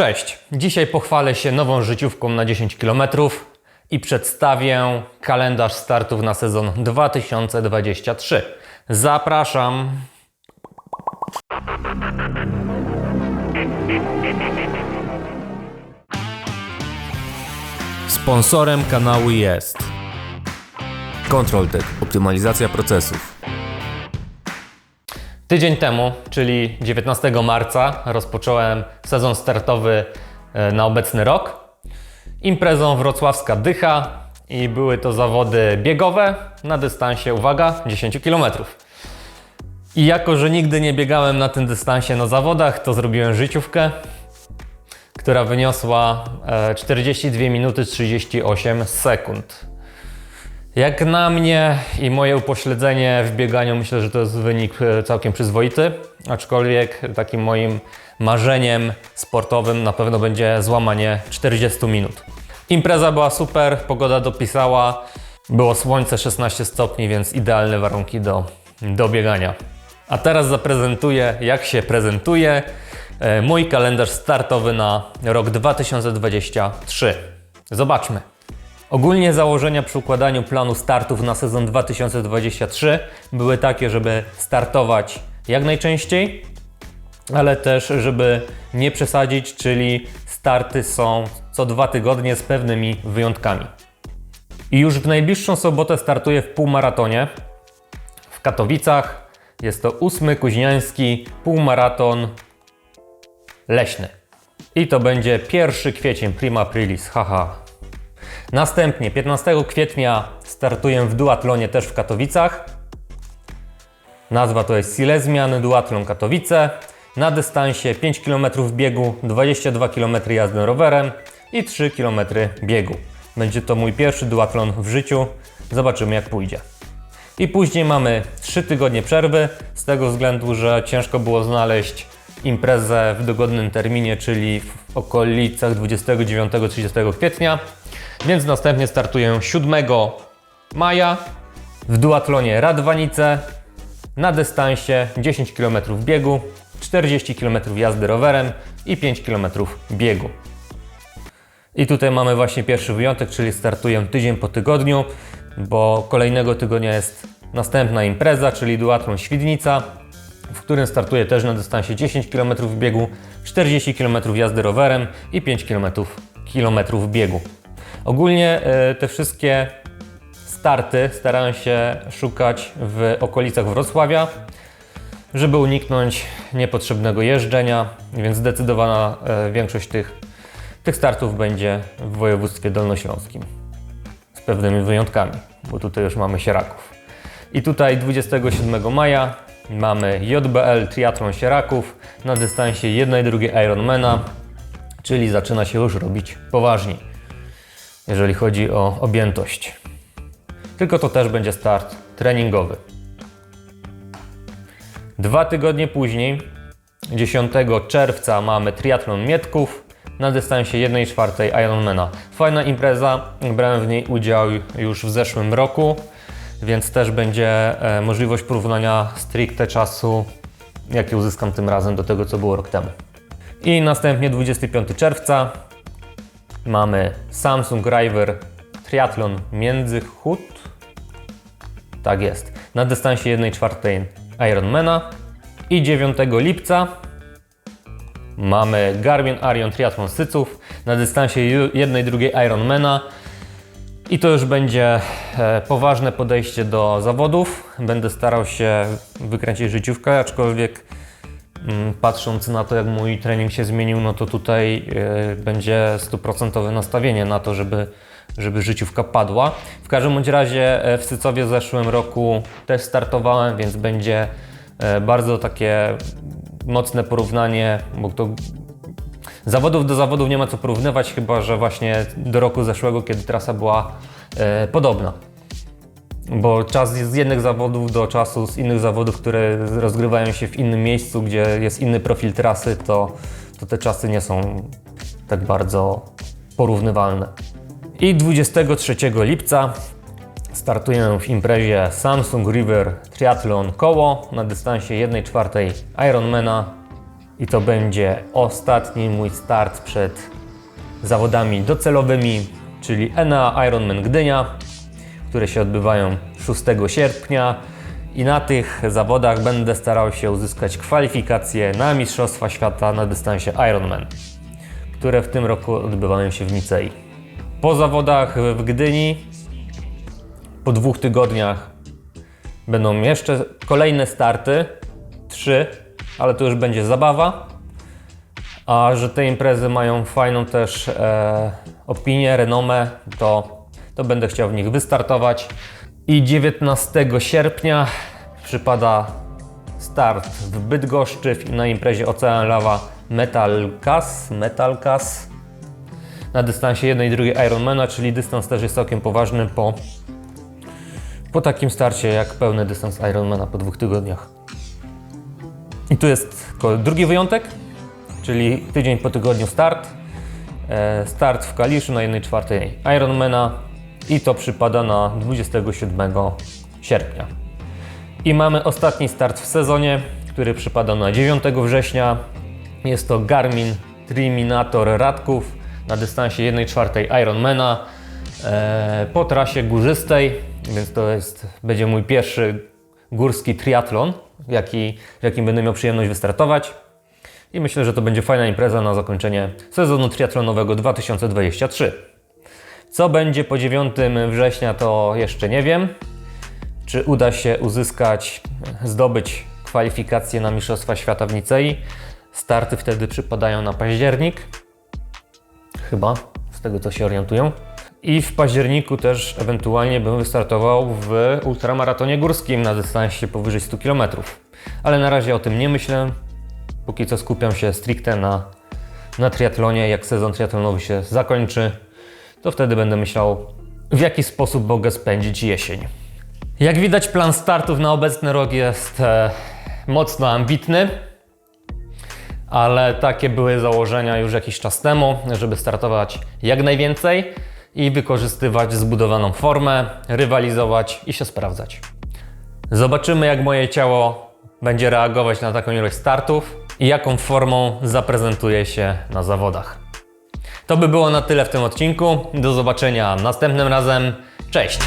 Cześć! Dzisiaj pochwalę się nową życiówką na 10 km i przedstawię kalendarz startów na sezon 2023. Zapraszam! Sponsorem kanału jest Control-Tech. Optymalizacja procesów. Tydzień temu, czyli 19 marca, rozpocząłem sezon startowy e, na obecny rok. Imprezą wrocławska Dycha i były to zawody biegowe na dystansie, uwaga, 10 km. I jako, że nigdy nie biegałem na tym dystansie na zawodach, to zrobiłem życiówkę, która wyniosła e, 42 minuty 38 sekund. Jak na mnie i moje upośledzenie w bieganiu, myślę, że to jest wynik e, całkiem przyzwoity. Aczkolwiek takim moim marzeniem sportowym na pewno będzie złamanie 40 minut. Impreza była super, pogoda dopisała, było słońce 16 stopni, więc idealne warunki do, do biegania. A teraz zaprezentuję, jak się prezentuje e, mój kalendarz startowy na rok 2023. Zobaczmy. Ogólnie założenia przy układaniu planu startów na sezon 2023 były takie, żeby startować jak najczęściej, ale też, żeby nie przesadzić, czyli starty są co dwa tygodnie z pewnymi wyjątkami. I już w najbliższą sobotę startuję w półmaratonie w Katowicach. Jest to ósmy kuźniański półmaraton leśny. I to będzie 1 kwiecień, prima aprilis, haha. Następnie 15 kwietnia startuję w duatlonie też w Katowicach. Nazwa to jest Silesian Duatlon Katowice. Na dystansie 5 km biegu, 22 km jazdy rowerem i 3 km biegu. Będzie to mój pierwszy duatlon w życiu. Zobaczymy jak pójdzie. I później mamy 3 tygodnie przerwy, z tego względu, że ciężko było znaleźć imprezę w dogodnym terminie, czyli w okolicach 29-30 kwietnia. Więc następnie startuję 7 maja w duatlonie Radwanice na dystansie 10 km biegu, 40 km jazdy rowerem i 5 km biegu. I tutaj mamy właśnie pierwszy wyjątek, czyli startuję tydzień po tygodniu, bo kolejnego tygodnia jest następna impreza, czyli duatlon Świdnica, w którym startuję też na dystansie 10 km biegu, 40 km jazdy rowerem i 5 km, km biegu. Ogólnie e, te wszystkie starty starałem się szukać w okolicach Wrocławia, żeby uniknąć niepotrzebnego jeżdżenia, więc zdecydowana e, większość tych, tych startów będzie w województwie dolnośląskim. Z pewnymi wyjątkami, bo tutaj już mamy Sieraków. I tutaj 27 maja mamy JBL Triathlon Sieraków na dystansie 1 i 2 Ironmana, czyli zaczyna się już robić poważniej jeżeli chodzi o objętość. Tylko to też będzie start treningowy. Dwa tygodnie później, 10 czerwca, mamy triatlon Mietków na dystansie 1,4 Ironmana. Fajna impreza, brałem w niej udział już w zeszłym roku, więc też będzie e, możliwość porównania stricte czasu, jaki uzyskam tym razem do tego, co było rok temu. I następnie 25 czerwca, Mamy Samsung River Triathlon Międzychód. Tak jest. Na dystansie 1,4 Ironmana. I 9 lipca mamy Garmin Arion Triathlon Syców na dystansie 1,2 Ironmana. I to już będzie e, poważne podejście do zawodów. Będę starał się wykręcić życiówkę, aczkolwiek Patrząc na to, jak mój trening się zmienił, no to tutaj e, będzie stuprocentowe nastawienie na to, żeby, żeby życiówka padła. W każdym bądź razie e, w Sycowie w zeszłym roku też startowałem, więc będzie e, bardzo takie mocne porównanie, bo to zawodów do zawodów nie ma co porównywać, chyba że właśnie do roku zeszłego, kiedy trasa była podobna bo czas z jednych zawodów do czasu z innych zawodów, które rozgrywają się w innym miejscu, gdzie jest inny profil trasy, to, to te czasy nie są tak bardzo porównywalne. I 23 lipca startuję w imprezie Samsung River Triathlon Koło na dystansie 1,4 Ironmana I to będzie ostatni mój start przed zawodami docelowymi, czyli ENA Ironman Gdynia, które się odbywają 6 sierpnia. I na tych zawodach będę starał się uzyskać kwalifikacje na Mistrzostwa Świata na dystansie Ironman, które w tym roku odbywają się w Nicei. Po zawodach w Gdyni, po dwóch tygodniach, będą jeszcze kolejne starty, trzy, ale to już będzie zabawa. A że te imprezy mają fajną też e, opinię, renomę, to, to będę chciał w nich wystartować. I 19 sierpnia przypada start w Bydgoszczy na imprezie Ocean Lava Metal Cas, Metal Cas na dystansie jednej i drugiej Ironmana, czyli dystans też jest całkiem poważny po, po takim starcie jak pełny dystans Ironmana po dwóch tygodniach. I tu jest drugi wyjątek, czyli tydzień po tygodniu start. E, Start w Kaliszu na 1 czwartej Ironmana i to przypada na 27 sierpnia. I mamy ostatni start w sezonie, który przypada na 9 września. Jest to Garmin Triminator Radków na dystansie 1 czwartej Ironmana e, po trasie górzystej, więc to jest, będzie mój pierwszy górski triatlon, jaki, w jakim będę miał przyjemność wystartować. I myślę, że to będzie fajna impreza na zakończenie sezonu triatlonowego 2023. Co będzie po 9 września, to jeszcze nie wiem. Czy uda się uzyskać, zdobyć kwalifikacje na Mistrzostwa Świata w Nicei? Starty wtedy przypadają na październik. Chyba, z tego co się orientują. I w październiku też ewentualnie bym wystartował w ultramaratonie górskim na dystansie powyżej 100 km. Ale na razie o tym nie myślę. Póki co skupiam się stricte na, na triatlonie. Jak sezon triatlonowy się zakończy, to wtedy będę myślał, w jaki sposób mogę spędzić jesień. Jak widać, plan startów na obecny rok jest e, mocno ambitny, ale takie były założenia już jakiś czas temu, żeby startować jak najwięcej i wykorzystywać zbudowaną formę, rywalizować i się sprawdzać. Zobaczymy, jak moje ciało będzie reagować na taką ilość startów i jaką formą zaprezentuje się na zawodach. To by było na tyle w tym odcinku. Do zobaczenia następnym razem. Cześć!